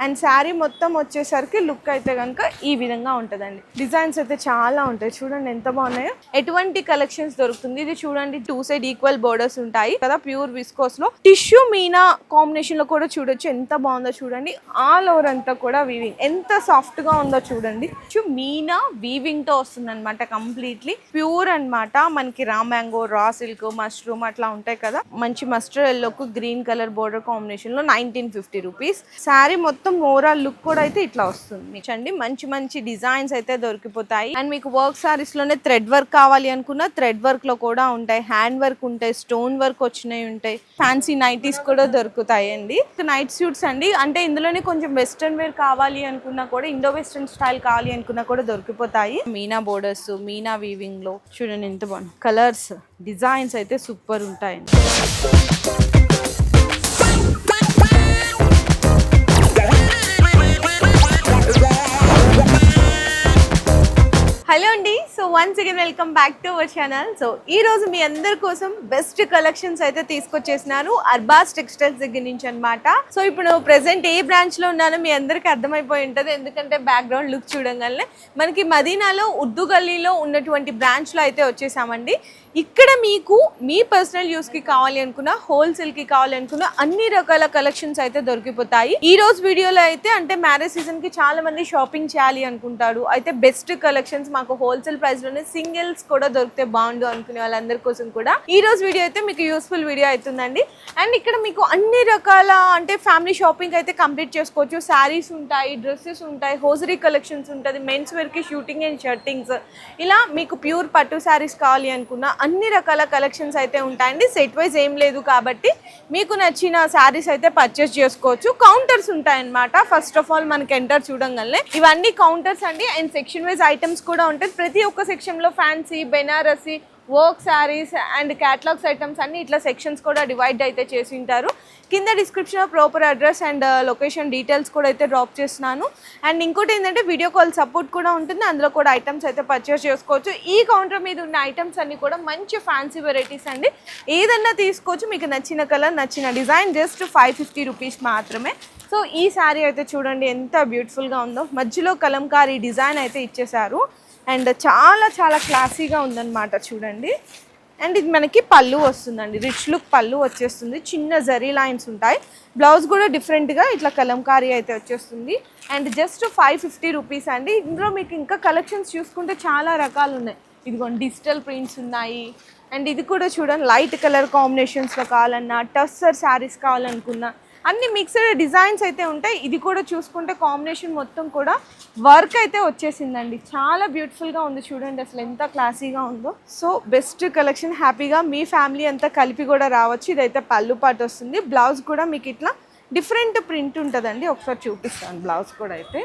And sari మొత్తం వచ్చేసరికి look అయితే కనుక ఈ విధంగా ఉంటుందండి. డిజైన్స్ అయితే చాలా ఉంటాయి. చూడండి ఎంత బాగున్నాయో. ఎటువంటి కలెక్షన్స్ దొరుకుతుంది? ఇది చూడండి టూ సైడ్ ఈక్వల్ బోర్డర్స్ ఉంటాయి కదా ప్యూర్ విస్కోస్లో. టిష్యూ మీనా కాంబినేషన్లో కూడా చూడొచ్చు. ఎంత బాగుందో చూడండి. ఆల్ ఓవర్ అంతా కూడా వీవింగ్ ఎంత సాఫ్ట్గా ఉందో చూడండి. టిష్యూ మీనా వీవింగ్తో వస్తుంది అనమాట కంప్లీట్లీ ప్యూర్ అన్నమాట. మనకి raw mango raw silk mushroom అట్లా ఉంటాయి కదా. మంచి మస్టర్డ్ ఎల్లోకు గ్రీన్ కలర్ బోర్డర్ కాంబినేషన్లో నైన్టీన్ ఫిఫ్టీ రూపీస్ శారీ మొత్తం మొత్తం ఓవరాల్ లుక్ కూడా అయితే ఇట్లా వస్తుంది. మీకు అండి మంచి మంచి డిజైన్స్ అయితే దొరికిపోతాయి. అండ్ మీకు వర్క్ సారీస్లోనే థ్రెడ్ వర్క్ కావాలి అనుకున్న థ్రెడ్ వర్క్లో కూడా ఉంటాయి. హ్యాండ్ వర్క్ ఉంటాయి స్టోన్ వర్క్ వచ్చినవి ఉంటాయి. ఫ్యాన్సీ నైటీస్ కూడా దొరుకుతాయి అండి నైట్ సూట్స్ అండి. అంటే ఇందులోనే కొంచెం వెస్ట్రన్ వేర్ కావాలి అనుకున్నా కూడా ఇండో వెస్ట్రన్ స్టైల్ కావాలి అనుకున్నా కూడా దొరికిపోతాయి. మీనా బోర్డర్స్ మీనా వీవింగ్లో చూడండి ఎంత బాగుంది. కలర్స్ డిజైన్స్ అయితే సూపర్ ఉంటాయండి. హలో అండి. So once again welcome back to our channel so ఈ రోజు మీ అందరి కోసం బెస్ట్ కలెక్షన్స్ అయితే తీసుకొచ్చేసినాను అర్బాస్ టెక్స్టైల్స్ దగ్గర నుంచి అనమాట సో ఇప్పుడు ప్రెసెంట్ ఏ బ్రాంచ్లో ఉన్నానో మీ అందరికీ అర్థమైపోయి ఉంటుంది. ఎందుకంటే బ్యాక్గ్రౌండ్ లుక్ చూడగానే మనకి మదీనాలో ఉర్దూ గల్లీలో ఉన్నటువంటి బ్రాంచ్లో అయితే వచ్చేసామండి. ఇక్కడ మీకు మీ పర్సనల్ యూస్కి కావాలి అనుకున్న హోల్సేల్కి కావాలి అనుకున్న అన్ని రకాల కలెక్షన్స్ అయితే దొరికిపోతాయి. ఈ రోజు వీడియోలో అయితే అంటే మ్యారేజ్ సీజన్కి చాలా మంది షాపింగ్ చేయాలి అనుకుంటారు. అయితే బెస్ట్ కలెక్షన్స్ మాకు హోల్సేల్ ప్రైస్లోనే సింగిల్స్ కూడా దొరికితే బాగుండు అనుకునే వాళ్ళందరి కోసం కూడా. ఈ రోజు వీడియో అయితే మీకు యూస్ఫుల్ వీడియో అవుతుందండి. అండ్ ఇక్కడ మీకు అన్ని రకాల అంటే ఫ్యామిలీ షాపింగ్ అయితే కంప్లీట్ చేసుకోవచ్చు. శారీస్ ఉంటాయి డ్రెస్సెస్ ఉంటాయి హోజరీ కలెక్షన్స్ ఉంటుంది మెన్స్ వేర్కి షూటింగ్ అండ్ షర్టింగ్స్ ఇలా మీకు ప్యూర్ పట్టు శారీస్ కావాలి అనుకున్న అన్ని రకాల కలెక్షన్స్ అయితే ఉంటాయండి. సెట్ వైజ్ ఏం లేదు కాబట్టి మీకు నచ్చిన శారీస్ అయితే పర్చేస్ చేసుకోవచ్చు. కౌంటర్స్ ఉంటాయన్నమాట. ఫస్ట్ ఆఫ్ ఆల్ మనకి ఎంటర్ చూడంగానే ఇవన్నీ కౌంటర్స్ అండి. అండ్ సెక్షన్ వైజ్ ఐటమ్స్ కూడా ఉంటాయి. ప్రతి ఒక్క సెక్షన్లో fancy Banarasi work saris and catalogues items అన్ని ఇట్లా సెక్షన్స్ కూడా డివైడ్ అయితే చేసి ఉంటారు కింద డిస్క్రిప్షన్లో proper address and location details కూడా అయితే డ్రాప్ చేస్తున్నాను. అండ్ ఇంకోటి ఏంటంటే వీడియో కాల్ సపోర్ట్ కూడా ఉంటుంది. అందులో కూడా ఐటమ్స్ అయితే పర్చేస్ చేసుకోవచ్చు. ఈ కౌంటర్ మీద ఉన్న ఐటమ్స్ అన్ని కూడా మంచి ఫ్యాన్సీ వెరైటీస్ అండి. ఏదన్నా తీసుకోవచ్చు. మీకు నచ్చిన కలర్ నచ్చిన design just five fifty rupees మాత్రమే. సో ఈ శారీ అయితే చూడండి ఎంత బ్యూటిఫుల్గా ఉందో. మధ్యలో కలంకారీ డిజైన్ అయితే ఇచ్చేశారు. అండ్ చాలా చాలా క్లాసీగా ఉందన్నమాట చూడండి. అండ్ ఇది మనకి పళ్ళు వస్తుందండి. రిచ్ లుక్ పళ్ళు వచ్చేస్తుంది. చిన్న జరీ లైన్స్ ఉంటాయి. బ్లౌజ్ కూడా డిఫరెంట్గా ఇట్లా కలంకారీ అయితే వచ్చేస్తుంది. And just five fifty rupees అండి. ఇందులో మీకు ఇంకా కలెక్షన్స్ చూసుకుంటే చాలా రకాలు ఉన్నాయి. ఇదిగోండి డిజిటల్ ప్రింట్స్ ఉన్నాయి. అండ్ ఇది కూడా చూడండి లైట్ కలర్ కాంబినేషన్స్లో కావాలన్నా టస్సర్ శారీస్ కావాలనుకున్నా అన్ని మిక్స్డ్ డిజైన్స్ అయితే ఉంటాయి. ఇది కూడా చూసుకుంటే కాంబినేషన్ మొత్తం కూడా వర్క్ అయితే వచ్చేసిందండి. చాలా బ్యూటిఫుల్గా ఉంది చూడండి అసలు ఎంత క్లాసీగా ఉందో. సో బెస్ట్ కలెక్షన్ హ్యాపీగా మీ ఫ్యామిలీ అంతా కలిపి కూడా రావచ్చు. ఇదైతే పళ్ళు పాటు వస్తుంది. బ్లౌజ్ కూడా మీకు ఇట్లా డిఫరెంట్ ప్రింట్ ఉంటుందండి. ఒకసారి చూపిస్తాను బ్లౌజ్ కూడా అయితే.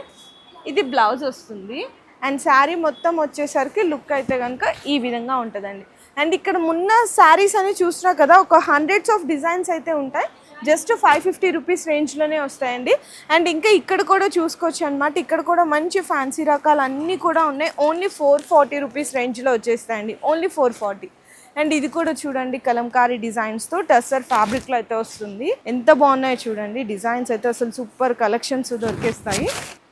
ఇది బ్లౌజ్ వస్తుంది. అండ్ శారీ మొత్తం వచ్చేసరికి లుక్ అయితే కనుక ఈ విధంగా ఉంటుందండి. అండ్ ఇక్కడ ఉన్న శారీస్ అని చూసినా కదా ఒక హండ్రెడ్స్ ఆఫ్ డిజైన్స్ అయితే ఉంటాయి. జస్ట్ ఫైవ్ ఫిఫ్టీ రూపీస్ రేంజ్లోనే వస్తాయండి. అండ్ ఇంకా ఇక్కడ కూడా చూసుకోవచ్చు అనమాట ఇక్కడ కూడా మంచి ఫ్యాన్సీ రకాలు అన్నీ కూడా ఉన్నాయి. ఓన్లీ ఫోర్ ఫార్టీ రూపీస్ రేంజ్లో వచ్చేస్తాయండి. ఓన్లీ ఫోర్ ఫార్టీ అండ్ ఇది కూడా చూడండి కలంకారీ డిజైన్స్తో టస్సర్ ఫ్యాబ్రిక్లో అయితే వస్తుంది. ఎంత బాగున్నాయో చూడండి. డిజైన్స్ అయితే అసలు సూపర్ కలెక్షన్స్ దొరికేస్తాయి.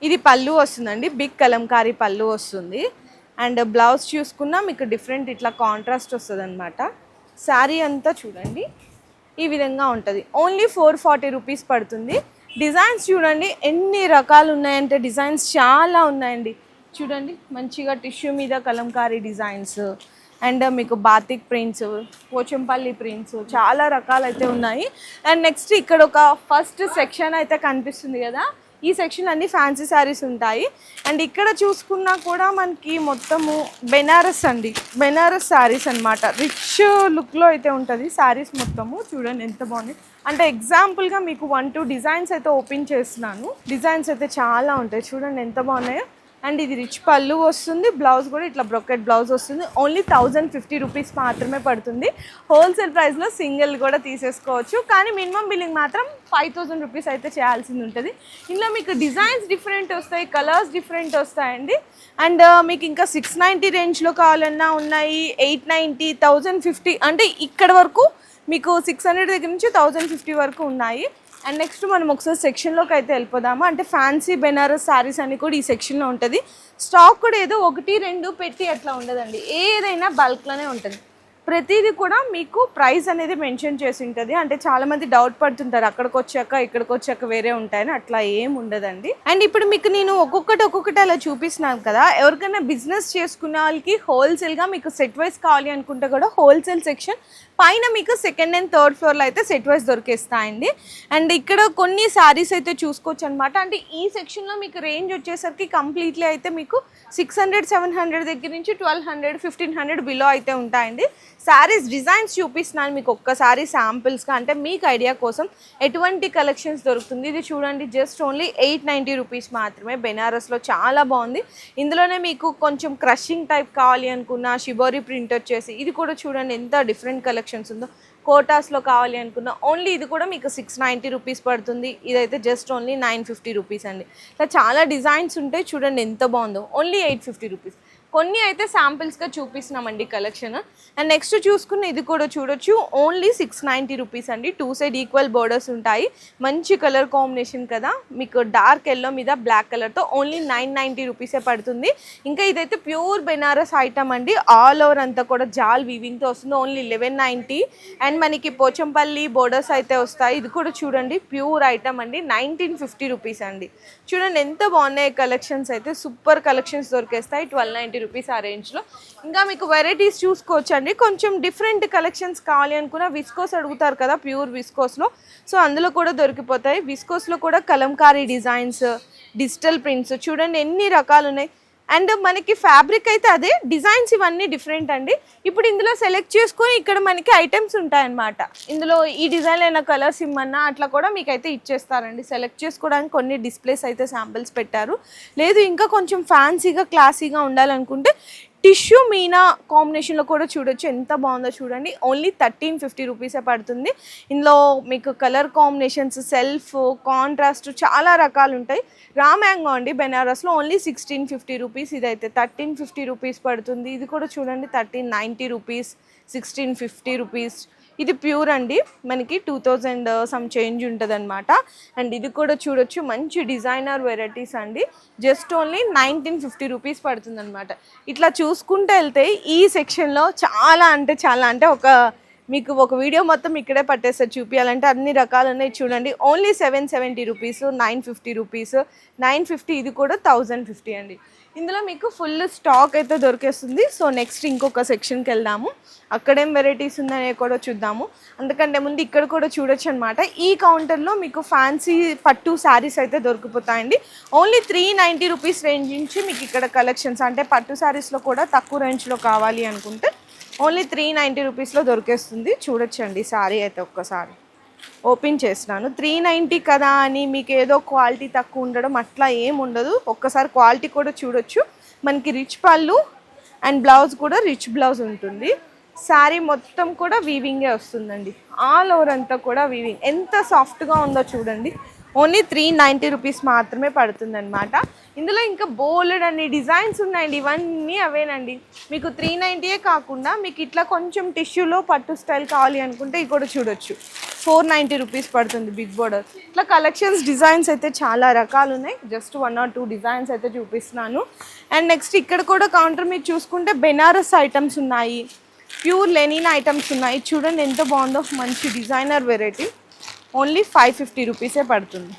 ఇది పళ్ళు వస్తుందండి. బిగ్ కలంకారీ పళ్ళు వస్తుంది. అండ్ బ్లౌజ్ చూసుకున్నా. మీకు డిఫరెంట్ ఇట్లా కాంట్రాస్ట్ వస్తుంది అనమాట శారీ అంతా చూడండి. ఈ విధంగా ఉంటుంది. ఓన్లీ ఫోర్ ఫార్టీ రూపీస్ పడుతుంది. డిజైన్స్ చూడండి ఎన్ని రకాలు ఉన్నాయంటే డిజైన్స్ చాలా ఉన్నాయండి. చూడండి మంచిగా టిష్యూ మీద కలంకారీ డిజైన్స్ అండ్ మీకు బాతిక్ ప్రింట్స్ పోచంపల్లి ప్రింట్స్ చాలా రకాలు అయితే ఉన్నాయి. అండ్ నెక్స్ట్ ఇక్కడ ఒక ఫస్ట్ సెక్షన్ అయితే కనిపిస్తుంది కదా. ఈ సెక్షన్ అన్ని ఫ్యాన్సీ శారీస్ ఉంటాయి. అండ్ ఇక్కడ చూసుకున్నా కూడా మనకి మొత్తము బెనారస్ అండి. బెనారస్ శారీస్ అన్నమాట. రిచ్ లుక్లో అయితే ఉంటుంది శారీస్ మొత్తము. చూడండి ఎంత బాగుంది. అంటే ఎగ్జాంపుల్గా మీకు వన్ టూ డిజైన్స్ అయితే ఓపెన్ చేస్తున్నాను. డిజైన్స్ అయితే చాలా ఉంటాయి. చూడండి ఎంత బాగున్నాయో. అండ్ ఇది రిచ్ పళ్ళు వస్తుంది బ్లౌజ్ కూడా ఇట్లా బ్రొకెట్ బ్లౌజ్ వస్తుంది. ఓన్లీ థౌజండ్ ఫిఫ్టీ రూపీస్ మాత్రమే పడుతుంది. హోల్సేల్ ప్రైస్లో సింగిల్ కూడా తీసేసుకోవచ్చు. కానీ మినిమం బిల్లింగ్ మాత్రం ఫైవ్ థౌజండ్ రూపీస్ అయితే చేయాల్సింది ఉంటుంది. ఇందులో మీకు డిజైన్స్ డిఫరెంట్ వస్తాయి కలర్స్ డిఫరెంట్ వస్తాయండి. అండ్ uh, మీకు ఇంకా సిక్స్ నైంటీ రేంజ్లో కావాలన్నా ఉన్నాయి. ఎయిట్ నైంటీ థౌజండ్ ఫిఫ్టీ అంటే ఇక్కడ వరకు మీకు సిక్స్ హండ్రెడ్ దగ్గర నుంచి థౌజండ్ ఫిఫ్టీ వరకు ఉన్నాయి. అండ్ నెక్స్ట్ మనం ఒకసారి సెక్షన్లోకి అయితే వెళ్ళిపోదాము. అంటే ఫ్యాన్సీ బెనారస్ శారీస్ అని కూడా ఈ సెక్షన్లో ఉంటుంది. స్టాక్ కూడా ఏదో ఒకటి రెండు పెట్టి అట్లా ఉండదండి. ఏదైనా బల్క్లోనే ఉంటుంది. ప్రతిదీ కూడా మీకు ప్రైస్ అనేది మెన్షన్ చేసి ఉంటుంది. అంటే చాలా మంది డౌట్ పడుతుంటారు అక్కడికి వచ్చాక ఇక్కడికి వచ్చాక వేరే ఉంటాయని. అట్లా ఏం ఉండదండి. అండ్ ఇప్పుడు మీకు నేను ఒక్కొక్కటి ఒక్కొక్కటి అలా చూపిస్తున్నాను కదా. ఎవరికైనా బిజినెస్ చేసుకున్న వాళ్ళకి హోల్సేల్గా మీకు సెట్ వైస్ కావాలి అనుకుంటే కూడా హోల్సేల్ సెక్షన్ పైన మీకు సెకండ్ అండ్ థర్డ్ ఫ్లోర్లో అయితే సెట్ వైస్ దొరికేస్తాయండి. అండ్ ఇక్కడ కొన్ని శారీస్ అయితే చూసుకోవచ్చు అనమాట అంటే ఈ సెక్షన్లో మీకు రేంజ్ వచ్చేసరికి కంప్లీట్లీ అయితే మీకు సిక్స్ హండ్రెడ్ సెవెన్ హండ్రెడ్ దగ్గర నుంచి twelve hundred fifteen hundred below అయితే ఉంటాయండి. శారీస్ డిజైన్స్ చూపిస్తున్నాను మీకు ఒక్కసారి శాంపిల్స్గా. అంటే మీకు ఐడియా కోసం ఎటువంటి కలెక్షన్స్ దొరుకుతుంది? ఇది చూడండి just only eight ninety rupees మాత్రమే. బెనారస్లో చాలా బాగుంది. ఇందులోనే మీకు కొంచెం క్రషింగ్ టైప్ కావాలి అనుకున్న షిబోరీ ప్రింట్ వచ్చేసి ఇది కూడా చూడండి ఎంత డిఫరెంట్ కలెక్షన్స్ ఉందో. కోటాస్లో కావాలి అనుకున్న ఓన్లీ ఇది కూడా మీకు సిక్స్ నైంటీ రూపీస్ పడుతుంది. ఇదైతే just only nine fifty rupees అండి. ఇట్లా చాలా డిజైన్స్ ఉంటాయి చూడండి ఎంత బాగుందో. Only eight fifty rupees. కొన్ని అయితే శాంపిల్స్గా చూపిస్తున్నామండి కలెక్షన్ అండ్ నెక్స్ట్ చూసుకున్న ఇది కూడా చూడొచ్చు. ఓన్లీ సిక్స్ నైంటీ రూపీస్ అండి. టూ సైడ్ ఈక్వల్ బోర్డర్స్ ఉంటాయి. మంచి కలర్ కాంబినేషన్ కదా. మీకు డార్క్ ఎల్లో మీద బ్లాక్ కలర్తో ఓన్లీ నైన్ నైంటీ రూపీసే పడుతుంది. ఇంకా ఇదైతే ప్యూర్ బెనారస్ ఐటమ్ అండి. ఆల్ ఓవర్ అంతా కూడా జాల్ వీవింగ్తో వస్తుంది. ఓన్లీ లెవెన్ నైంటీ అండ్ మనకి పోచంపల్లి బోర్డర్స్ అయితే వస్తాయి. ఇది కూడా చూడండి. ప్యూర్ ఐటమ్ అండి. నైన్టీన్ ఫిఫ్టీ రూపీస్ అండి. చూడండి ఎంత బాగున్నాయి కలెక్షన్స్ అయితే. సూపర్ కలెక్షన్స్ దొరికేస్తాయి. ట్వెల్వ్ నైంటీ రూపీస్ ఆ రేంజ్లో. ఇంకా మీకు వెరైటీస్ చూసుకోవచ్చు అండి కొంచెం డిఫరెంట్ కలెక్షన్స్ కావాలి అనుకున్న విస్కోస్ అడుగుతారు కదా ప్యూర్ విస్కోస్లో సో అందులో కూడా దొరికిపోతాయి. విస్కోస్లో కూడా కలంకారీ డిజైన్స్ డిజిటల్ ప్రింట్స్ చూడండి ఎన్ని రకాలు ఉన్నాయి అండ్ మనకి ఫ్యాబ్రిక్ అయితే అదే డిజైన్స్ ఇవన్నీ డిఫరెంట్ అండి. ఇప్పుడు ఇందులో సెలెక్ట్ చేసుకొని ఇక్కడ మనకి ఐటమ్స్ ఉంటాయన్నమాట. ఇందులో ఈ డిజైన్ అయిన కలర్స్ ఇమ్మన్నా అట్లా కూడా మీకు అయితే ఇచ్చేస్తారండి. సెలెక్ట్ చేసుకోవడానికి కొన్ని డిస్ప్లేస్ అయితే శాంపిల్స్ పెట్టారు. లేదు ఇంకా కొంచెం ఫ్యాన్సీగా క్లాసీగా ఉండాలనుకుంటే టిష్యూ మీనా కాంబినేషన్లో కూడా చూడొచ్చు. ఎంత బాగుందో చూడండి. ఓన్లీ థర్టీన్ ఫిఫ్టీ రూపీసే పడుతుంది. ఇందులో మీకు కలర్ కాంబినేషన్స్ సెల్ఫ్ కాంట్రాస్ట్ చాలా రకాలు ఉంటాయి. రా మ్యాంగో అండి. బెనారస్లో ఓన్లీ సిక్స్టీన్ ఫిఫ్టీ రూపీస్ ఇదైతే. థర్టీన్ ఫిఫ్టీ రూపీస్ పడుతుంది. ఇది కూడా చూడండి. Thirteen ninety rupees sixteen fifty rupees ఇది ప్యూర్ అండి. మనకి టూ థౌజండ్ సమ్ చేంజ్ ఉంటుంది అనమాట అండ్ ఇది కూడా చూడొచ్చు మంచి డిజైనర్ వెరైటీస్ అండి. Just only nineteen fifty rupees పడుతుంది అనమాట ఇట్లా చూసుకుంటూ వెళ్తే ఈ సెక్షన్లో చాలా అంటే చాలా అంటే ఒక మీకు ఒక వీడియో మొత్తం ఇక్కడే పట్టేస్తారు చూపించాలంటే అన్ని రకాలు ఉన్నాయి. చూడండి only seven seventy rupees nine fifty rupees. Nine fifty ఇది కూడా థౌజండ్ ఫిఫ్టీ అండి. ఇందులో మీకు ఫుల్ స్టాక్ అయితే దొరికేస్తుంది. సో నెక్స్ట్ ఇంకొక సెక్షన్కి వెళ్దాము. అక్కడేం వెరైటీస్ ఉందనే కూడా చూద్దాము. అందుకంటే ముందు ఇక్కడ కూడా చూడొచ్చు అనమాట ఈ కౌంటర్లో మీకు ఫ్యాన్సీ పట్టు శారీస్ అయితే దొరికిపోతాయండి. Only three ninety rupees range నుంచి మీకు ఇక్కడ కలెక్షన్స్ అంటే పట్టు శారీస్లో కూడా తక్కువ రేంజ్లో కావాలి అనుకుంటే ఓన్లీ త్రీ నైంటీ రూపీస్లో దొరికేస్తుంది. చూడొచ్చండి శారీ అయితే ఒక్కసారి. ఓపెన్ చేసినాను త్రీ నైంటీ కదా అని మీకు ఏదో క్వాలిటీ తక్కువ ఉండడం అట్లా ఏం ఉండదు. ఒక్కసారి క్వాలిటీ కూడా చూడొచ్చు. మనకి రిచ్ పళ్ళు అండ్ బ్లౌజ్ కూడా రిచ్ బ్లౌజ్ ఉంటుంది. శారీ మొత్తం కూడా వీవింగే వస్తుందండి. ఆల్ ఓవర్ అంతా కూడా వీవింగ్ ఎంత సాఫ్ట్గా ఉందో చూడండి. ఓన్లీ త్రీ నైంటీ రూపీస్ మాత్రమే పడుతుందనమాట ఇందులో ఇంకా బోల్డ్ అన్ని డిజైన్స్ ఉన్నాయండి. ఇవన్నీ అవేనండి. మీకు త్రీ నైంటీయే కాకుండా మీకు ఇట్లా కొంచెం టిష్యూలో పట్టు స్టైల్ కావాలి అనుకుంటే ఇది కూడా చూడొచ్చు. ఫోర్ నైంటీ రూపీస్ పడుతుంది బిగ్ బోర్డర్. ఇట్లా కలెక్షన్స్ డిజైన్స్ అయితే చాలా రకాలు ఉన్నాయి. Just one or two designs అయితే చూపిస్తున్నాను. అండ్ నెక్స్ట్ ఇక్కడ కూడా కౌంటర్ మీరు చూసుకుంటే బెనారస్ ఐటమ్స్ ఉన్నాయి. ప్యూర్ లెనిన్ ఐటమ్స్ ఉన్నాయి. చూడండి ఎంత బాగుందో. మంచి designer variety. Only five fifty రూపీసే పడుతుంది.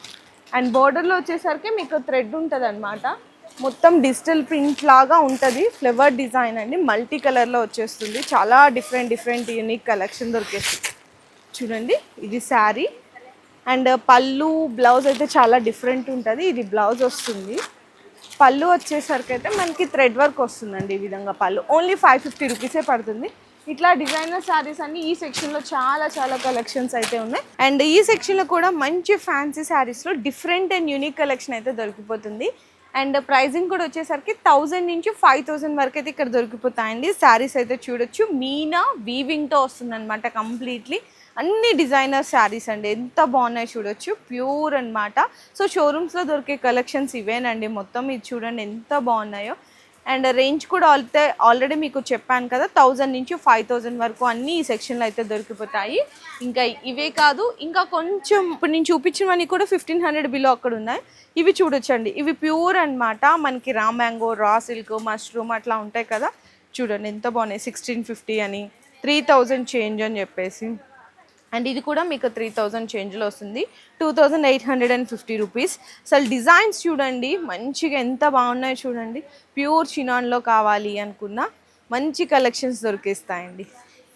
అండ్ బోర్డర్లో వచ్చేసరికి మీకు థ్రెడ్ ఉంటుంది అనమాట మొత్తం డిజిటల్ ప్రింట్ లాగా ఉంటుంది. ఫ్లవర్ డిజైన్ అండి. మల్టీ కలర్లో వచ్చేస్తుంది. చాలా డిఫరెంట్ డిఫరెంట్ యూనిక్ కలెక్షన్ దొరికేస్తుంది చూడండి ఇది శారీ. అండ్ పళ్ళు బ్లౌజ్ అయితే చాలా డిఫరెంట్ ఉంటుంది. ఇది బ్లౌజ్ వస్తుంది. పళ్ళు వచ్చేసరికి అయితే మనకి థ్రెడ్ వర్క్ వస్తుందండి ఈ విధంగా పళ్ళు. ఓన్లీ ఫైవ్ ఫిఫ్టీ రూపీసే పడుతుంది. ఇట్లా డిజైనర్ శారీస్ అన్ని ఈ సెక్షన్లో చాలా చాలా కలెక్షన్స్ అయితే ఉన్నాయి. అండ్ ఈ సెక్షన్లో కూడా మంచి ఫ్యాన్సీ శారీస్లో డిఫరెంట్ అండ్ యూనిక్ కలెక్షన్ అయితే దొరికిపోతుంది. అండ్ ప్రైజింగ్ కూడా వచ్చేసరికి థౌజండ్ నుంచి ఫైవ్ థౌజండ్ వరకు అయితే ఇక్కడ దొరికిపోతాయండి. శారీస్ అయితే చూడొచ్చు. మీనా వీవింగ్తో వస్తుందన్నమాట కంప్లీట్లీ అన్ని డిజైనర్ శారీస్ అండి. ఎంత బాగున్నాయి చూడొచ్చు. ప్యూర్ అన్నమాట. సో షోరూమ్స్లో దొరికే కలెక్షన్స్ ఇవేనండి. మొత్తం ఇది చూడండి ఎంత బాగున్నాయో. అండ్ రేంజ్ కూడా అయితే ఆల్రెడీ మీకు చెప్పాను కదా థౌజండ్ నుంచి ఫైవ్ థౌజండ్ వరకు అన్ని ఈ సెక్షన్లో అయితే దొరికిపోతాయి. ఇంకా ఇవే కాదు ఇంకా కొంచెం ఇప్పుడు నేను చూపించినవన్నీ కూడా ఫిఫ్టీన్ హండ్రెడ్ బిలో అక్కడ ఉన్నాయి. ఇవి చూడొచ్చండి. ఇవి ప్యూర్ అన్నమాట. మనకి raw mango raw silk mushroom అట్లా ఉంటాయి కదా. చూడండి ఎంత బాగున్నాయి. సిక్స్టీన్ ఫిఫ్టీ అని త్రీ థౌజండ్ చేంజ్ అని చెప్పేసి. అండ్ ఇది కూడా మీకు త్రీ థౌజండ్ చేంజ్లో వస్తుంది. Two thousand eight hundred and fifty rupees అసలు డిజైన్స్ చూడండి మంచిగా ఎంత బాగున్నాయో చూడండి. ప్యూర్ చినాన్లో కావాలి అనుకున్న మంచి కలెక్షన్స్ దొరికిస్తాయండి.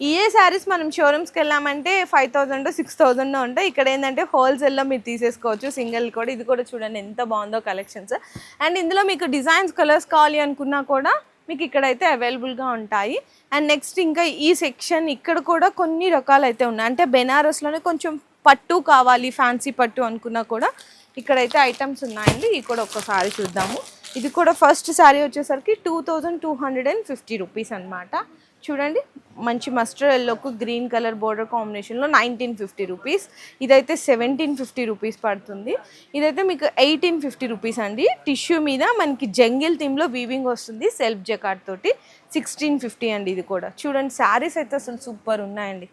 ఏ శారీస్ మనం షోరూమ్స్కి వెళ్ళామంటే ఫైవ్ థౌజండ్ సిక్స్ థౌజండ్ ఉంటాయి. ఇక్కడ ఏంటంటే హోల్సేల్లో మీరు తీసేసుకోవచ్చు సింగిల్ కూడా. ఇది కూడా చూడండి ఎంత బాగుందో కలెక్షన్స్ అండ్ ఇందులో మీకు డిజైన్స్ కలర్స్ కావాలి అనుకున్నా కూడా మీకు ఇక్కడైతే అవైలబుల్గా ఉంటాయి. అండ్ నెక్స్ట్ ఇంకా ఈ సెక్షన్ ఇక్కడ కూడా కొన్ని రకాలు అయితే ఉన్నాయి. అంటే బెనారస్లోనే కొంచెం పట్టు కావాలి ఫ్యాన్సీ పట్టు అనుకున్నా కూడా ఇక్కడైతే ఐటమ్స్ ఉన్నాయండి. ఇవి కూడా ఒక్కసారి చూద్దాము. ఇది కూడా ఫస్ట్ శారీ వచ్చేసరికి two thousand two hundred and fifty rupees అనమాట చూడండి మంచి మస్టర్డ్ ఎల్లోకు గ్రీన్ కలర్ బోర్డర్ కాంబినేషన్లో నైన్టీన్ ఫిఫ్టీ రూపీస్ ఇదైతే సెవెంటీన్ ఫిఫ్టీ రూపీస్ పడుతుంది. ఇదైతే మీకు ఎయిటీన్ ఫిఫ్టీ రూపీస్ అండి. టిష్యూ మీద మనకి జంగిల్ థీమ్లో వీవింగ్ వస్తుంది సెల్ఫ్ జకాట్ తోటి. సిక్స్టీన్ ఫిఫ్టీ అండి ఇది కూడా. చూడండి శారీస్ అయితే అసలు సూపర్ ఉన్నాయండి.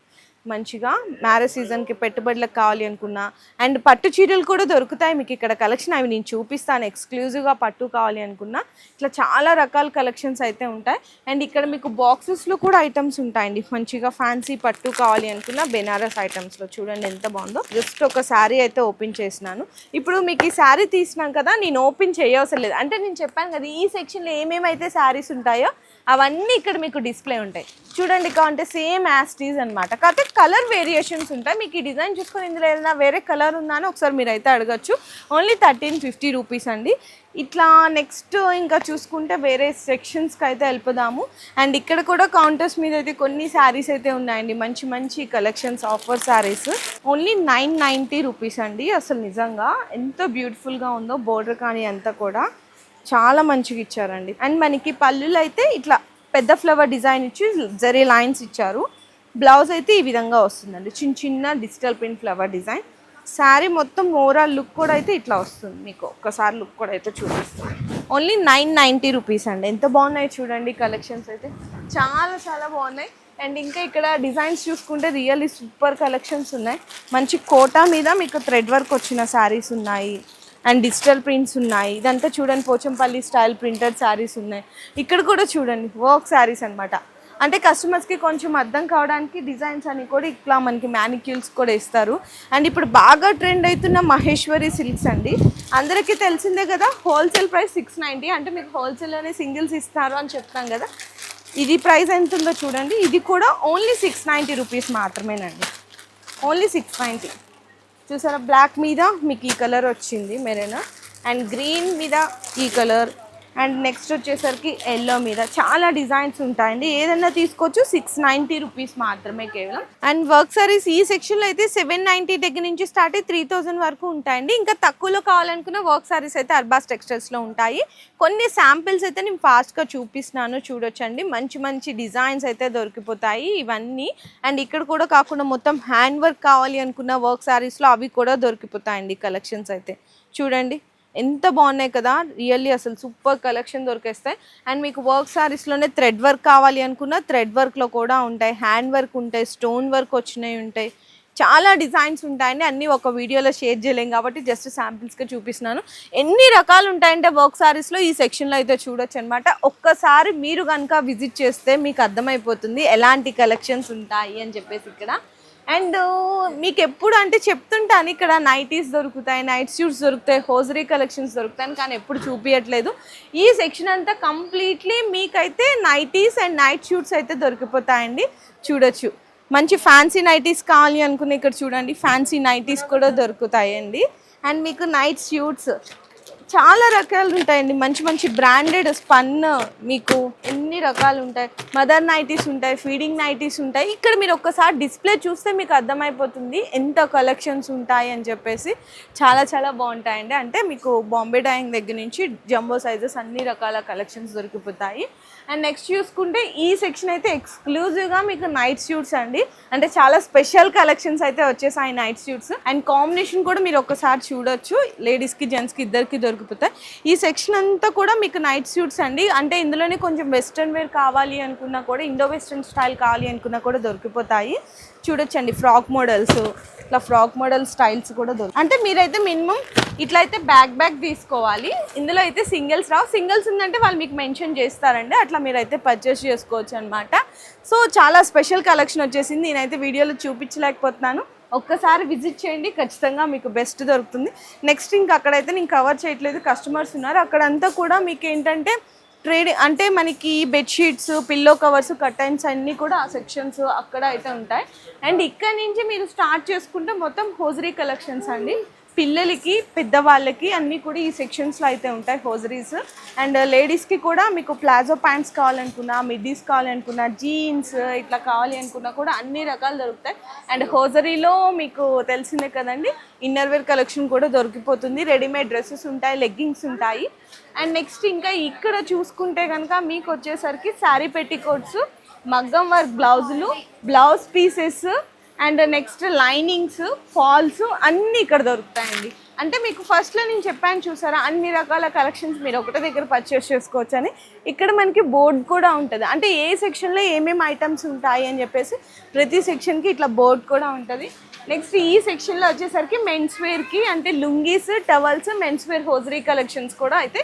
మంచిగా మ్యారేజ్ సీజన్కి పెట్టుబడులకు కావాలి అనుకున్నా. అండ్ పట్టు చీరలు కూడా దొరుకుతాయి మీకు ఇక్కడ కలెక్షన్ అవి నేను చూపిస్తాను ఎక్స్క్లూజివ్గా పట్టు కావాలి అనుకున్నా. ఇట్లా చాలా రకాల కలెక్షన్స్ అయితే ఉంటాయి. అండ్ ఇక్కడ మీకు బాక్సెస్లో కూడా ఐటమ్స్ ఉంటాయండి. మంచిగా ఫ్యాన్సీ పట్టు కావాలి అనుకున్న బెనారస్ ఐటమ్స్లో చూడండి ఎంత బాగుందో. జస్ట్ ఒక శారీ అయితే ఓపెన్ చేసినాను. ఇప్పుడు మీకు ఈ శారీ తీసినాం కదా నేను ఓపెన్ చేయవసరం లేదు. అంటే నేను చెప్పాను కదా ఈ సెక్షన్లో ఏమేమైతే శారీస్ ఉంటాయో అవన్నీ ఇక్కడ మీకు డిస్ప్లే ఉంటాయి. చూడండి అంటే సేమ్ యాస్టీస్ అనమాట కాకపోతే కలర్ వేరియేషన్స్ ఉంటాయి. మీకు ఈ డిజైన్ చూసుకొని ఇందులో ఏదైనా వేరే కలర్ ఉందా అని ఒకసారి మీరు అయితే అడగచ్చు. ఓన్లీ థర్టీన్ ఫిఫ్టీ రూపీస్ అండి. ఇట్లా నెక్స్ట్ ఇంకా చూసుకుంటే వేరే సెక్షన్స్కి అయితే వెళ్ళిపోదాము అండ్ ఇక్కడ కూడా కౌంటర్స్ మీద అయితే కొన్ని శారీస్ అయితే ఉన్నాయండి. మంచి మంచి collections offer saris only nine ninety rupees అండి. అసలు నిజంగా ఎంత బ్యూటిఫుల్గా ఉందో బోర్డర్ కానీ అంతా కూడా. చాలా మంచిగా ఇచ్చారండి. అండ్ మనకి పళ్ళులు అయితే ఇట్లా పెద్ద ఫ్లవర్ డిజైన్ ఇచ్చి జరీ లైన్స్ ఇచ్చారు. బ్లౌజ్ అయితే ఈ విధంగా వస్తుందండి. చిన్న చిన్న digital print flower design. Sari మొత్తం ఓవరాల్ లుక్ కూడా అయితే ఇట్లా వస్తుంది. మీకు ఒక్కసారి లుక్ కూడా అయితే చూపిస్తుంది ఓన్లీ నైన్ నైంటీ రూపీస్ అండి. ఎంత బాగున్నాయి చూడండి కలెక్షన్స్ అయితే. చాలా చాలా బాగున్నాయి. అండ్ ఇంకా ఇక్కడ డిజైన్స్ చూసుకుంటే రియల్లీ సూపర్ కలెక్షన్స్ ఉన్నాయి. మంచి కోటా మీద మీకు థ్రెడ్ వర్క్ వచ్చిన శారీస్ ఉన్నాయి. అండ్ డిజిటల్ ప్రింట్స్ ఉన్నాయి. ఇదంతా చూడండి పోచంపల్లి స్టైల్ ప్రింటెడ్ శారీస్ ఉన్నాయి. ఇక్కడ కూడా చూడండి వర్క్ శారీస్ అనమాట అంటే కస్టమర్స్కి కొంచెం అర్థం కావడానికి డిజైన్స్ అని కూడా ఇట్లా మనకి మ్యానిక్యూల్స్ కూడా ఇస్తారు. అండ్ ఇప్పుడు బాగా ట్రెండ్ అవుతున్న మహేశ్వరి సిల్క్స్ అండి. అందరికీ తెలిసిందే కదా హోల్సేల్ ప్రైస్ సిక్స్ నైంటీ అంటే మీకు హోల్సేల్లోనే సింగిల్స్ ఇస్తారు అని చెప్తాం కదా. ఇది ప్రైస్ ఎంత ఉందో చూడండి. ఇది కూడా ఓన్లీ సిక్స్ నైంటీ రూపీస్ మాత్రమేనండి. ఓన్లీ సిక్స్ నైంటీ చూసారా? బ్లాక్ మీద మీకు ఈ కలర్ వచ్చింది మెరైనా. అండ్ గ్రీన్ మీద ఈ కలర్ అండ్ నెక్స్ట్ వచ్చేసరికి ఎల్లో మీద చాలా డిజైన్స్ ఉంటాయండి. ఏదైనా తీసుకోవచ్చు సిక్స్ నైంటీ రూపీస్ మాత్రమే కేవలం. అండ్ వర్క్ సారీస్ ఈ సెక్షన్లో అయితే సెవెన్ నైంటీ దగ్గర నుంచి స్టార్ట్ అయ్యి త్రీ థౌజండ్ వరకు ఉంటాయండి. ఇంకా తక్కువలో కావాలనుకున్న వర్క్ సారీస్ అయితే అర్బాస్ టెక్స్టైల్స్లో ఉంటాయి. కొన్ని శాంపిల్స్ అయితే నేను ఫాస్ట్గా చూపిస్తున్నాను చూడొచ్చండి. మంచి మంచి డిజైన్స్ అయితే దొరికిపోతాయి ఇవన్నీ. అండ్ ఇక్కడ కూడా కాకుండా మొత్తం హ్యాండ్ వర్క్ కావాలి అనుకున్న వర్క్ సారీస్లో అవి కూడా దొరికిపోతాయండి కలెక్షన్స్ అయితే. చూడండి. ఎంత బాగున్నాయి కదా రియల్లీ అసలు సూపర్ కలెక్షన్ దొరికేస్తాయి. అండ్ మీకు వర్క్ సారీస్లోనే థ్రెడ్ వర్క్ కావాలి అనుకున్న థ్రెడ్ వర్క్లో కూడా ఉంటాయి. హ్యాండ్ వర్క్ ఉంటాయి స్టోన్ వర్క్ వచ్చినవి ఉంటాయి. చాలా డిజైన్స్ ఉంటాయండి అన్నీ ఒక వీడియోలో షేర్ చేయలేం కాబట్టి జస్ట్ శాంపిల్స్గా చూపిస్తున్నాను. ఎన్ని రకాలు ఉంటాయంటే వర్క్ శారీస్లో ఈ సెక్షన్లో అయితే చూడొచ్చు అనమాట ఒక్కసారి మీరు కనుక విజిట్ చేస్తే మీకు అర్థమైపోతుంది ఎలాంటి కలెక్షన్స్ ఉంటాయి అని చెప్పేసి ఇక్కడ. అండ్ మీకు ఎప్పుడు అంటే చెప్తుంటాను ఇక్కడ నైటీస్ దొరుకుతాయి నైట్ సూట్స్ దొరుకుతాయి హోజరీ కలెక్షన్స్ దొరుకుతాయి కానీ ఎప్పుడు చూపించట్లేదు ఈ సెక్షన్ అంతా కంప్లీట్లీ మీకైతే నైటీస్ అండ్ నైట్ షూట్స్ అయితే దొరికిపోతాయండి. చూడొచ్చు. మంచి ఫ్యాన్సీ నైటీస్ కావాలి అనుకుని ఇక్కడ చూడండి ఫ్యాన్సీ నైటీస్ కూడా దొరుకుతాయండి. అండ్ మీకు నైట్ షూట్స్ చాలా రకాలు ఉంటాయండి. మంచి మంచి బ్రాండెడ్ స్పన్ మీకు ఎన్ని రకాలు ఉంటాయి. మదర్ నైటీస్ ఉంటాయి ఫీడింగ్ నైటీస్ ఉంటాయి. ఇక్కడ మీరు ఒక్కసారి డిస్ప్లే చూస్తే మీకు అర్థమైపోతుంది ఎంత కలెక్షన్స్ ఉంటాయి అని చెప్పేసి. చాలా చాలా బాగుంటాయండి. అంటే మీకు బాంబే డైయింగ్ దగ్గర నుంచి జంబో సైజెస్ అన్ని రకాల కలెక్షన్స్ దొరికిపోతాయి. అండ్ నెక్స్ట్ చూసుకుంటే ఈ సెక్షన్ అయితే ఎక్స్క్లూజివ్గా మీకు నైట్ సూట్స్ అండి. అంటే చాలా స్పెషల్ కలెక్షన్స్ అయితే వచ్చేసాయి నైట్ సూట్స్ అండ్ కాంబినేషన్ కూడా మీరు ఒకసారి చూడొచ్చు. లేడీస్కి జెంట్స్కి ఇద్దరికి దొరుకుతాయి. దొరికిపోతాయి ఈ సెక్షన్ అంతా కూడా మీకు నైట్ సూట్స్ అండి. అంటే ఇందులోనే కొంచెం వెస్ట్రన్ వేర్ కావాలి అనుకున్నా కూడా ఇండో వెస్ట్రన్ స్టైల్ కావాలి అనుకున్నా కూడా దొరికిపోతాయి. చూడొచ్చండి ఫ్రాక్ మోడల్స్. ఇట్లా ఫ్రాక్ మోడల్ స్టైల్స్ కూడా దొరుకు. అంటే మీరైతే మినిమం ఇట్లా అయితే బ్యాక్ బ్యాగ్ తీసుకోవాలి. ఇందులో అయితే సింగిల్స్ రావు. సింగిల్స్ ఉందంటే వాళ్ళు మీకు మెన్షన్ చేస్తారండి. అట్లా మీరైతే పర్చేస్ చేసుకోవచ్చు అనమాట సో చాలా స్పెషల్ కలెక్షన్ వచ్చేసింది. నేనైతే వీడియోలో చూపించలేకపోతున్నాను. ఒక్కసారి విజిట్ చేయండి. ఖచ్చితంగా మీకు బెస్ట్ దొరుకుతుంది. నెక్స్ట్ ఇంక అక్కడైతే నేను కవర్ చేయట్లేదు. కస్టమర్స్ ఉన్నారు. అక్కడంతా కూడా మీకు ఏంటంటే ట్రేడ్ అంటే మనకి బెడ్షీట్స్ పిల్లో కవర్స్ కర్టైన్స్ అన్నీ కూడా ఆ సెక్షన్స్ అక్కడ అయితే ఉంటాయి. అండ్ ఇక్కడ నుంచి మీరు స్టార్ట్ చేసుకుంటే మొత్తం హోజరీ కలెక్షన్స్ అండి. పిల్లలకి పెద్దవాళ్ళకి అన్నీ కూడా ఈ సెక్షన్స్లో అయితే ఉంటాయి హోజరీస్ అండ్ లేడీస్కి కూడా మీకు ప్లాజో ప్యాంట్స్ కావాలనుకున్నా మిడ్డీస్ కావాలనుకున్నా జీన్స్ ఇట్లా కావాలి అనుకున్నా కూడా అన్ని రకాలు దొరుకుతాయి. అండ్ హోజరీలో మీకు తెలిసిందే కదండి ఇన్నర్ వేర్ కలెక్షన్ కూడా దొరికిపోతుంది. రెడీమేడ్ డ్రెస్సెస్ ఉంటాయి లెగ్గింగ్స్ ఉంటాయి. అండ్ నెక్స్ట్ ఇంకా ఇక్కడ చూసుకుంటే కనుక మీకు వచ్చేసరికి శారీ పెట్టికోట్స్ మగ్గం వర్క్ బ్లౌజులు blouse pieces and next linings falls అన్నీ ఇక్కడ దొరుకుతాయండి. అంటే మీకు ఫస్ట్లో నేను చెప్పాను చూసారా అన్ని రకాల కలెక్షన్స్ మీరు ఒకటే దగ్గర పర్చేస్ చేసుకోవచ్చు అని ఇక్కడ మనకి బోర్డ్ కూడా ఉంటుంది. అంటే ఏ సెక్షన్లో ఏమేమి ఐటమ్స్ ఉంటాయి అని చెప్పేసి ప్రతి సెక్షన్కి ఇట్లా బోర్డ్ కూడా ఉంటుంది. నెక్స్ట్ ఈ సెక్షన్లో వచ్చేసరికి మెన్స్ వేర్కి అంటే lungis towels men's wear hosiery collections కూడా అయితే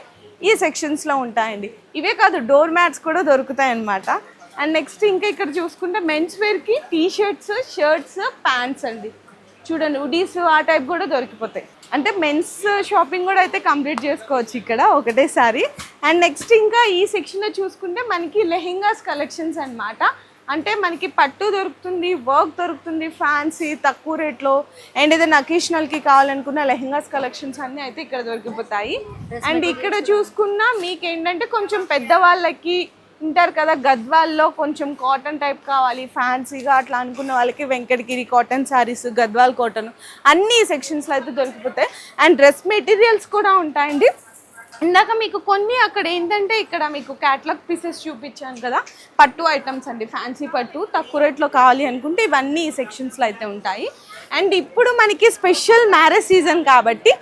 ఈ సెక్షన్స్లో ఉంటాయండి. ఇవే కాదు డోర్ మ్యాట్స్ కూడా దొరుకుతాయి అన్నమాట అండ్ నెక్స్ట్ ఇంకా ఇక్కడ చూసుకుంటే మెన్స్ వేర్కి టీ షర్ట్స్ షర్ట్స్ ప్యాంట్స్ అండి. చూడండి ఉడీస్ ఆ టైప్ కూడా దొరికిపోతాయి. అంటే మెన్స్ షాపింగ్ కూడా అయితే కంప్లీట్ చేసుకోవచ్చు ఇక్కడ ఒకటేసారి అండ్ నెక్స్ట్ ఇంకా ఈ సెక్షన్లో చూసుకుంటే మనకి లెహెంగాస్ కలెక్షన్స్ అన్నమాట. అంటే మనకి పట్టు దొరుకుతుంది వర్క్ దొరుకుతుంది ఫ్యాన్సీ తక్కువ రేట్లో. అండ్ ఏదైనా అకేషనల్కి కావాలనుకున్న లెహెంగాస్ కలెక్షన్స్ అన్నీ అయితే ఇక్కడ దొరికిపోతాయి. అండ్ ఇక్కడ చూసుకున్నా మీకు ఏంటంటే కొంచెం పెద్దవాళ్ళకి ఉంటారు కదా గద్వాల్లో కొంచెం కాటన్ టైప్ కావాలి ఫ్యాన్సీగా అట్లా అనుకున్న వాళ్ళకి వెంకటగిరి కాటన్ శారీస్ గద్వాల్ కాటన్ అన్ని సెక్షన్స్లో అయితే దొరికిపోతాయి. అండ్ డ్రెస్ మెటీరియల్స్ కూడా ఉంటాయండి. ఇందాక మీకు కొన్ని అక్కడ ఏంటంటే ఇక్కడ మీకు క్యాట్లాగ్ పీసెస్ చూపించాను కదా పట్టు ఐటమ్స్ అండి ఫ్యాన్సీ పట్టు తక్కువ రేట్లో కావాలి అనుకుంటే ఇవన్నీ ఈ సెక్షన్స్లో అయితే ఉంటాయి. అండ్ ఇప్పుడు మనకి స్పెషల్ మ్యారేజ్ సీజన్ కాబట్టి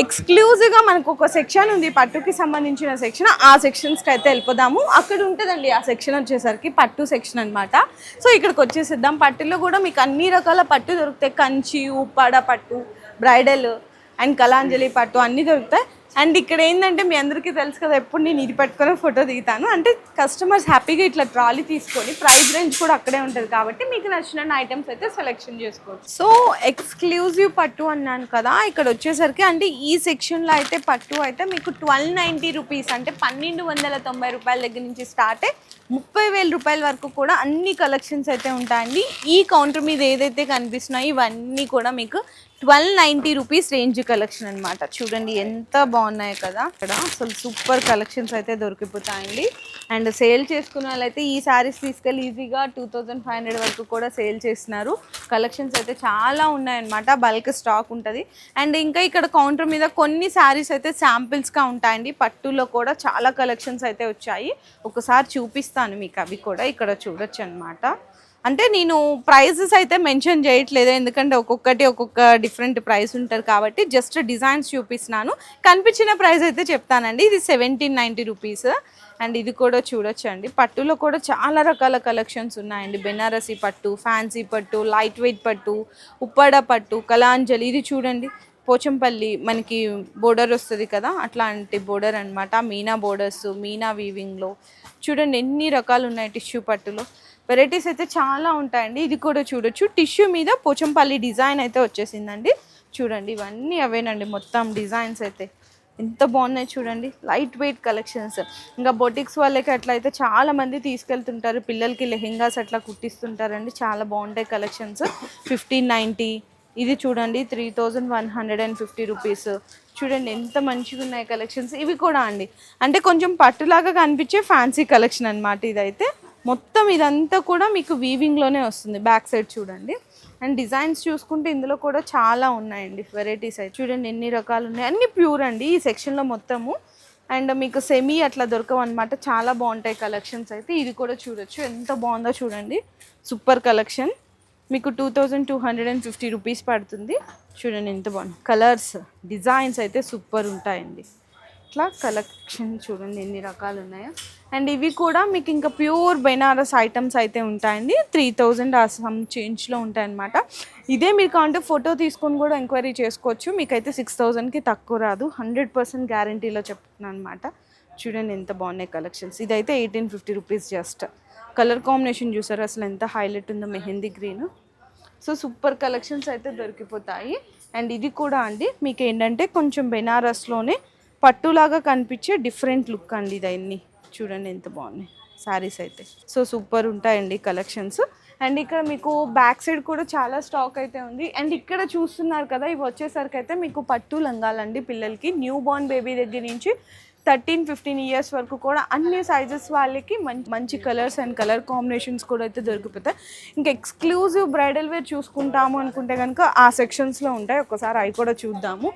ఎక్స్క్లూజివ్గా మనకు ఒక సెక్షన్ ఉంది పట్టుకి సంబంధించిన సెక్షన్ ఆ సెక్షన్స్కి అయితే వెళ్ళిపోదాము. అక్కడ ఉంటుందండి ఆ సెక్షన్ వచ్చేసరికి పట్టు సెక్షన్ అనమాట సో ఇక్కడికి వచ్చేసిద్దాం. పట్టులో కూడా మీకు అన్ని రకాల పట్టు దొరుకుతాయి. కంచి ఉప్పాడ పట్టు బ్రైడల్ అండ్ కలాంజలి పట్టు అన్నీ దొరుకుతాయి. అండ్ ఇక్కడ ఏంటంటే మీ అందరికీ తెలుసు కదా ఎప్పుడు నేను ఇది పట్టుకొని ఫోటో దిగుతాను. అంటే కస్టమర్స్ హ్యాపీగా ఇట్లా ట్రాలీ తీసుకొని ప్రైస్ రేంజ్ కూడా అక్కడే ఉంటుంది కాబట్టి మీకు నచ్చిన ఐటమ్స్ అయితే సెలెక్షన్ చేసుకోవచ్చు. సో ఎక్స్క్లూజివ్ పట్టు అన్నాను కదా ఇక్కడ వచ్చేసరికి అంటే ఈ సెక్షన్లో అయితే పట్టు అయితే మీకు ట్వెల్వ్ నైంటీ రూపీస్ అంటే పన్నెండు వందల తొంభై రూపాయల దగ్గర నుంచి స్టార్ట్ ముప్పై వేల రూపాయల వరకు కూడా అన్ని కలెక్షన్స్ అయితే ఉంటాయండి. ఈ కౌంటర్ మీద ఏదైతే కనిపిస్తున్నాయో ఇవన్నీ కూడా మీకు twelve ninety rupees range collection అన్నమాట. చూడండి ఎంత బాగున్నాయి కదా. ఇక్కడ అసలు సూపర్ కలెక్షన్స్ అయితే దొరికిపోతాయండి. అండ్ సేల్ చేసుకున్న వాళ్ళైతే ఈ శారీస్ తీసుకెళ్ళి ఈజీగా టూ థౌజండ్ ఫైవ్ హండ్రెడ్ వరకు కూడా సేల్ చేస్తున్నారు. కలెక్షన్స్ అయితే చాలా ఉన్నాయన్నమాట. బల్క్ స్టాక్ ఉంటుంది. అండ్ ఇంకా ఇక్కడ కౌంటర్ మీద కొన్ని శారీస్ అయితే శాంపిల్స్గా ఉంటాయండి. పట్టులో కూడా చాలా కలెక్షన్స్ అయితే వచ్చాయి. ఒకసారి చూపిస్తాను మీకు అవి కూడా. ఇక్కడ చూడొచ్చు అనమాట అంటే నేను ప్రైజెస్ అయితే మెన్షన్ చేయట్లేదు. ఎందుకంటే ఒక్కొక్కటి ఒక్కొక్క డిఫరెంట్ ప్రైస్ ఉంటుంది కాబట్టి జస్ట్ డిజైన్స్ చూపిస్తున్నాను. కనిపించిన ప్రైస్ అయితే చెప్తానండి. ఇది సెవెంటీన్ నైంటీ రూపీస్ అండ్ ఇది కూడా చూడొచ్చు అండి పట్టులో కూడా చాలా రకాల కలెక్షన్స్ ఉన్నాయండి. బెనారసీ పట్టు ఫ్యాన్సీ పట్టు లైట్ వెయిట్ పట్టు ఉప్పాడ పట్టు కలాంజలి ఇది చూడండి. పోచంపల్లి మనకి బోర్డర్ వస్తుంది కదా? అట్లాంటి బోర్డర్ అన్నమాట. మీనా బోర్డర్స్ మీనా వీవింగ్లో చూడండి ఎన్ని రకాలు ఉన్నాయి టిష్యూ పట్టులో. వెరైటీస్ అయితే చాలా ఉంటాయండి. ఇది కూడా చూడొచ్చు. టిష్యూ మీద పోచంపల్లి డిజైన్ అయితే వచ్చేసిందండి. చూడండి ఇవన్నీ అవేనండి మొత్తం డిజైన్స్ అయితే. ఎంత బాగున్నాయి చూడండి. లైట్ వెయిట్ కలెక్షన్స్ ఇంకా బొటిక్స్ వాళ్ళకి అట్లా అయితే చాలా మంది తీసుకెళ్తుంటారు. పిల్లలకి లెహెంగాస్ అట్లా కుట్టిస్తుంటారండి. చాలా బాగుంటాయి కలెక్షన్స్ ఫిఫ్టీన్ నైంటీ ఇది చూడండి three thousand one hundred and fifty rupees చూడండి ఎంత మంచిగా ఉన్నాయి కలెక్షన్స్ ఇవి కూడా అండి. అంటే కొంచెం పట్టులాగా కనిపించే ఫ్యాన్సీ కలెక్షన్ అనమాట ఇదైతే. మొత్తం ఇదంతా కూడా మీకు వీవింగ్లోనే వస్తుంది. బ్యాక్ సైడ్ చూడండి. అండ్ డిజైన్స్ చూసుకుంటే ఇందులో కూడా చాలా ఉన్నాయండి వెరైటీస్ అయితే చూడండి ఎన్ని రకాలు ఉన్నాయి. అన్ని ప్యూర్ అండి ఈ సెక్షన్లో మొత్తము. అండ్ మీకు సెమీ అట్లా దొరకవు అనమాట చాలా బాగుంటాయి కలెక్షన్స్ అయితే. ఇది కూడా చూడొచ్చు. ఎంత బాగుందో చూడండి. Super collection. మీకు two thousand two hundred and fifty rupees పడుతుంది. చూడండి ఎంత బాగుంది. కలర్స్ డిజైన్స్ అయితే సూపర్ ఉంటాయండి. ఇట్లా కలెక్షన్ చూడండి ఎన్ని రకాలు ఉన్నాయో అండ్ ఇవి కూడా మీకు ఇంకా ప్యూర్ బెనారస్ ఐటమ్స్ అయితే ఉంటాయండి. త్రీ థౌజండ్ ఆ సమ్ చేంజ్లో ఉంటాయన్నమాట. ఇదే మీరు కావాలంటే ఫోటో తీసుకొని కూడా ఎంక్వైరీ చేసుకోవచ్చు. మీకైతే సిక్స్ థౌజండ్కి తక్కువ రాదు. హండ్రెడ్ పర్సెంట్ గ్యారంటీలో చెప్తున్నాను అనమాట చూడండి ఎంత బాగున్నాయి కలెక్షన్స్ ఇదైతే eighteen fifty rupees just colour combination చూసారు? అసలు ఎంత హైలైట్ ఉందో mehndi green so super collections అయితే దొరికిపోతాయి. అండ్ ఇది కూడా అండి. మీకు ఏంటంటే కొంచెం బెనారస్లోనే పట్టులాగా కనిపించే డిఫరెంట్ లుక్ అండి ఇదన్నీ. చూడండి ఎంత బాగున్నాయి. శారీస్ అయితే. సో సూపర్ ఉంటాయండి కలెక్షన్స్ అండ్ ఇక్కడ మీకు బ్యాక్ సైడ్ కూడా చాలా స్టాక్ అయితే ఉంది. అండ్ ఇక్కడ చూస్తున్నారు కదా ఇవి వచ్చేసరికి అయితే మీకు పట్టు లంగాలండి పిల్లలకి. న్యూ బోర్న్ బేబీ దగ్గర నుంచి థర్టీన్ ఫిఫ్టీన్ ఇయర్స్ వరకు కూడా అన్ని సైజెస్ వాళ్ళకి మంచి మంచి కలర్స్ అండ్ కలర్ కాంబినేషన్స్ కూడా అయితే దొరికిపోతాయి. ఇంకా ఎక్స్క్లూజివ్ బ్రైడల్ వేర్ చూసుకుంటాము అనుకుంటే కనుక ఆ సెక్షన్స్లో ఉంటాయి. ఒకసారి అవి కూడా చూద్దాము.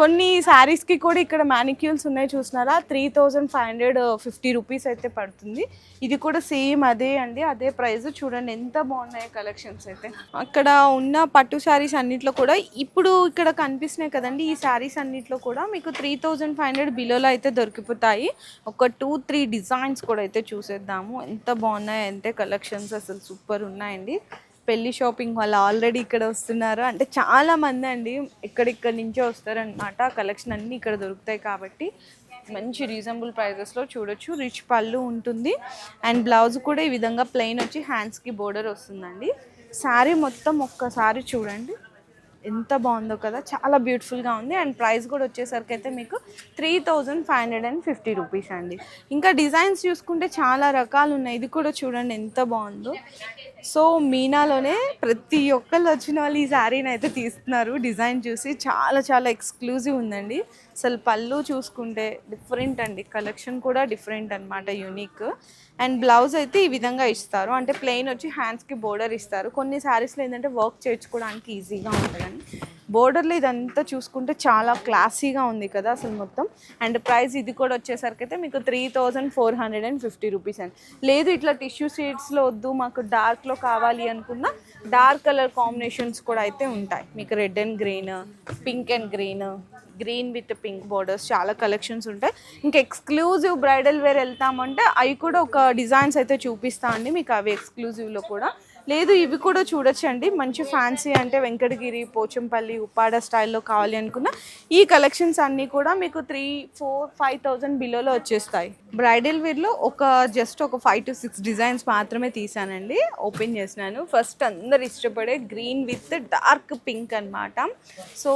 కొన్ని శారీస్కి కూడా ఇక్కడ మ్యానిక్యూల్స్ ఉన్నాయి చూసినారా? Three thousand five hundred fifty rupees అయితే పడుతుంది. ఇది కూడా సేమ్ అదే అండి. అదే ప్రైస్ చూడండి ఎంత బాగున్నాయి కలెక్షన్స్ అయితే. అక్కడ ఉన్న పట్టు శారీస్ అన్నిట్లో కూడా ఇప్పుడు ఇక్కడ కనిపిస్తున్నాయి కదండి. ఈ శారీస్ అన్నిట్లో కూడా మీకు త్రీ థౌజండ్ ఫైవ్ హండ్రెడ్ బిలోలో అయితే దొరికిపోతాయి. ఒక టూ త్రీ డిజైన్స్ కూడా అయితే చూసేద్దాము. ఎంత బాగున్నాయి అంటే కలెక్షన్స్ అసలు సూపర్ ఉన్నాయండి. పెళ్ళి షాపింగ్ వాళ్ళు ఆల్రెడీ ఇక్కడ వస్తున్నారు. అంటే చాలా మంది అండి ఎక్కడిక్కడి నుంచే వస్తారనమాట కలెక్షన్ అన్నీ ఇక్కడ దొరుకుతాయి కాబట్టి మంచి రీజనబుల్ ప్రైజెస్లో చూడొచ్చు. రిచ్ పళ్ళు ఉంటుంది. అండ్ బ్లౌజ్ కూడా ఈ విధంగా ప్లెయిన్ వచ్చి హ్యాండ్స్కి బోర్డర్ వస్తుందండి. శారీ మొత్తం ఒక్కసారి చూడండి. ఎంత బాగుందో కదా. చాలా బ్యూటిఫుల్గా ఉంది. అండ్ ప్రైస్ కూడా వచ్చేసరికి అయితే మీకు three thousand five hundred and fifty rupees అండి. ఇంకా డిజైన్స్ చూసుకుంటే చాలా రకాలు ఉన్నాయి. ఇది కూడా చూడండి ఎంత బాగుందో. సో మీనాలోనే ప్రతి ఒక్కళ్ళు వచ్చిన వాళ్ళు ఈ శారీని అయితే తీస్తున్నారు. డిజైన్ చూసి చాలా చాలా ఎక్స్క్లూజివ్ ఉందండి. అసలు పళ్ళు చూసుకుంటే డిఫరెంట్ అండి. కలెక్షన్ కూడా డిఫరెంట్ అనమాట యూనిక్ అండ్ బ్లౌజ్ అయితే ఈ విధంగా ఇస్తారు. అంటే ప్లెయిన్ వచ్చి హ్యాండ్స్కి బోర్డర్ ఇస్తారు. కొన్ని శారీస్లో ఏంటంటే వర్క్ చేయించుకోవడానికి ఈజీగా ఉంటుందని. బోర్డర్లో ఇదంతా చూసుకుంటే చాలా క్లాసీగా ఉంది కదా అసలు మొత్తం. అండ్ ప్రైస్ ఇది కూడా వచ్చేసరికి అయితే మీకు three thousand four hundred and fifty rupees అండి. లేదు ఇట్లా టిష్యూ షీట్స్లో వద్దు మాకు డార్క్లో కావాలి అనుకున్న డార్క్ కలర్ కాంబినేషన్స్ కూడా అయితే ఉంటాయి. మీకు red and green pink and green green with pink borders చాలా కలెక్షన్స్ ఉంటాయి. ఇంకా ఎక్స్క్లూజివ్ బ్రైడల్ వేర్ వెళ్తామంటే అవి కూడా ఒక డిజైన్స్ అయితే చూపిస్తా అండి. మీకు అవి ఎక్స్క్లూజివ్లో కూడా లేదు ఇవి కూడా చూడొచ్చండి. మంచి ఫ్యాన్సీ అంటే వెంకటగిరి పోచంపల్లి ఉప్పాడ స్టైల్లో కావాలి అనుకున్న ఈ కలెక్షన్స్ అన్నీ కూడా మీకు త్రీ ఫోర్ ఫైవ్ థౌజండ్ బిలోలో వచ్చేస్తాయి. బ్రైడల్ వేర్లో ఒక జస్ట్ ఒక ఫైవ్ టు సిక్స్ డిజైన్స్ మాత్రమే తీసానండి ఓపెన్ చేసినాను. ఫస్ట్ అందరు ఇష్టపడే గ్రీన్ విత్ డార్క్ పింక్ అన్నమాట. సో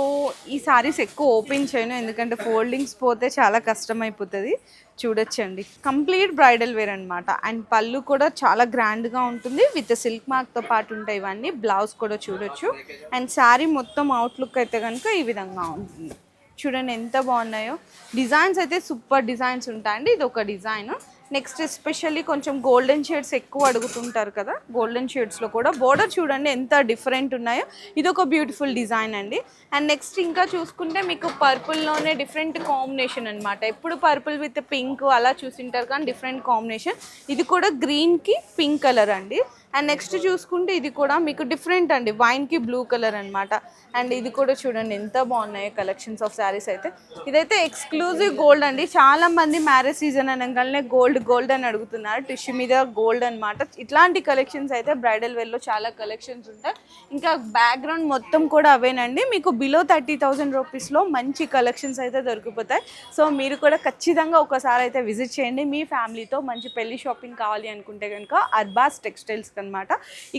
ఈ సారీస్ ఎక్కువ ఓపెన్ చేయను. ఎందుకంటే ఫోల్డింగ్స్ పోతే చాలా కష్టం అయిపోతుంది చూడొచ్చండి. కంప్లీట్ బ్రైడల్ వేర్ అనమాట అండ్ పళ్ళు కూడా చాలా గ్రాండ్గా ఉంటుంది. విత్ సిల్క్ మార్క్తో పాటు ఉంటాయి ఇవన్నీ. బ్లౌజ్ కూడా చూడొచ్చు. అండ్ శారీ మొత్తం అవుట్లుక్ అయితే కనుక ఈ విధంగా ఉంటుంది. చూడండి ఎంత బాగున్నాయో. డిజైన్స్ అయితే సూపర్ డిజైన్స్ ఉంటాయండి. ఇది ఒక డిజైన్. నెక్స్ట్ ఎస్పెషల్లీ కొంచెం గోల్డెన్ షేడ్స్ ఎక్కువ అడుగుతుంటారు కదా? గోల్డెన్ షేడ్స్లో కూడా. బోర్డర్ చూడండి ఎంత డిఫరెంట్ ఉన్నాయో. ఇది ఒక బ్యూటిఫుల్ డిజైన్ అండి. అండ్ నెక్స్ట్ ఇంకా చూసుకుంటే మీకు పర్పుల్లోనే డిఫరెంట్ కాంబినేషన్ అనమాట ఎప్పుడు పర్పుల్ విత్ పింక్ అలా చూసింటారు కానీ డిఫరెంట్ కాంబినేషన్ ఇది కూడా గ్రీన్కి పింక్ కలర్ అండి. అండ్ నెక్స్ట్ చూసుకుంటే ఇది కూడా మీకు డిఫరెంట్ అండి. వైన్కి బ్లూ కలర్ అనమాట అండ్ ఇది కూడా చూడండి ఎంత బాగున్నాయో కలెక్షన్స్ ఆఫ్ శారీస్ అయితే. ఇదైతే ఎక్స్క్లూజివ్ గోల్డ్ అండి. చాలామంది మ్యారేజ్ సీజన్ అనగానే గోల్డ్ గోల్డ్ అని అడుగుతున్నారు. టిష్యూ మీద గోల్డ్ అనమాట ఇట్లాంటి కలెక్షన్స్ అయితే బ్రైడల్ వేర్లో చాలా కలెక్షన్స్ ఉంటాయి. ఇంకా బ్యాక్గ్రౌండ్ మొత్తం కూడా అవేనండి. మీకు బిలో థర్టీ థౌసండ్ రూపీస్లో మంచి కలెక్షన్స్ అయితే దొరికిపోతాయి. సో మీరు కూడా ఖచ్చితంగా ఒకసారి అయితే విజిట్ చేయండి. మీ ఫ్యామిలీతో మంచి పెళ్ళి షాపింగ్ కావాలి అనుకుంటే కనుక అర్బాస్ టెక్స్టైల్స్ అనమాట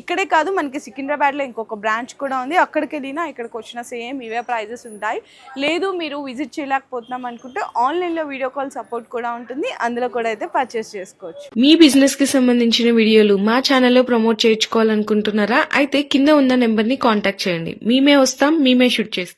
ఇక్కడే కాదు మనకి సికింద్రాబాద్లో ఇంకొక బ్రాంచ్ కూడా ఉంది. అక్కడికి వెళ్ళినా ఇక్కడికి వచ్చిన సేమ్ ఇవే ప్రైజెస్ ఉంటాయి. లేదు మీరు విజిట్ చేయలేకపోతున్నాం అనుకుంటే ఆన్లైన్లో వీడియో కాల్ సపోర్ట్ కూడా ఉంటుంది. అందులో కూడా అయితే పర్చేస్ చేసుకోవచ్చు. మీ బిజినెస్కి సంబంధించిన వీడియోలు మా ఛానల్లో ప్రమోట్ చేయించుకోవాలనుకుంటున్నారా? అయితే కింద ఉన్న నెంబర్ని కాంటాక్ట్ చేయండి. మేమే వస్తాం మేమే షూట్ చేస్తాం.